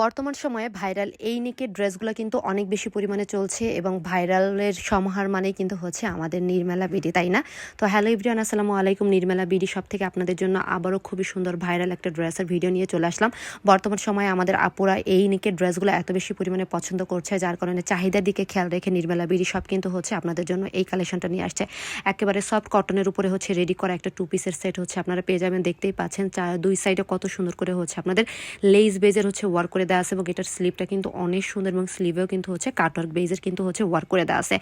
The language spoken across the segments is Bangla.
বর্তমান সময়ে ভাইরাল এই নিকের ড্রেসগুলো কিন্তু অনেক বেশি পরিমাণে চলছে এবং ভাইরালের সমাহার মানেই কিন্তু হচ্ছে আমাদের নির্মেলা বিডি, তাই না? তো হ্যালো ইব্রিয়ান আসসালামু আলাইকুম। নির্মেলা বিডি সব থেকে আপনাদের জন্য আবারও খুবই সুন্দর ভাইরাল একটা ড্রেসের ভিডিও নিয়ে চলে আসলাম। বর্তমান সময়ে আমাদের আপুরা এই নিকের ড্রেসগুলো এত বেশি পরিমাণে পছন্দ করছে, যার কারণে চাহিদার দিকে খেয়াল রেখে নির্মেলা বিডি সব কিন্তু হচ্ছে আপনাদের জন্য এই কালেকশনটা নিয়ে আসছে। একেবারে সফট কটনের উপরে হচ্ছে রেডি করা একটা টু পিসের সেট হচ্ছে, আপনারা পেয়ে যাবেন, দেখতেই পাচ্ছেন। দুই সাইডে কত সুন্দর করে হচ্ছে আপনাদের লেস বেজের হচ্ছে ওয়ার্ক দেওয়া আছে এবং এটার স্লিপটা কিন্তু অনেক সুন্দর এবং স্লিভেও কিন্তু হচ্ছে কাটওয়ার্ক বেজের কিন্তু হচ্ছে ওয়ার্ক করে দেওয়া আছে।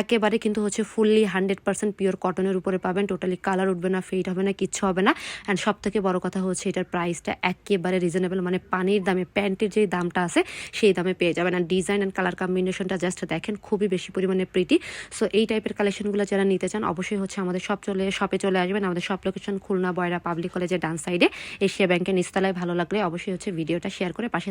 একেবারে কিন্তু হচ্ছে ফুললি হান্ড্রেড পার্সেন্ট পিওর কটনের উপরে পাবেন। টোটালি কালার উঠবে না ফেড হবে না, কিচ্ছু হবে না। অ্যান্ড সব থেকে বড় কথা হচ্ছে এটার প্রাইসটা একেবারে রিজনেবল মানে পানির দামে, প্যান্টের যে দামটা আছে, সেই দামে পেয়ে যাবেন। আর ডিজাইন অ্যান্ড কালার কম্বিনেশনটা জাস্ট দেখেন, খুবই বেশি পরিমাণে প্রিটি সো এই টাইপের কালেকশনগুলো যারা নিতে চান, অবশ্যই হচ্ছে আমাদের সব চলে শপে চলে আসবেন। আমাদের সব লোকেশন খুলনা বয়রা পাবলিক কলেজের ডান সাইডে এশিয়া ব্যাংকের নিচতলায় ভালো লাগলে অবশ্যই হচ্ছে ভিডিওটা শেয়ার করে পাশে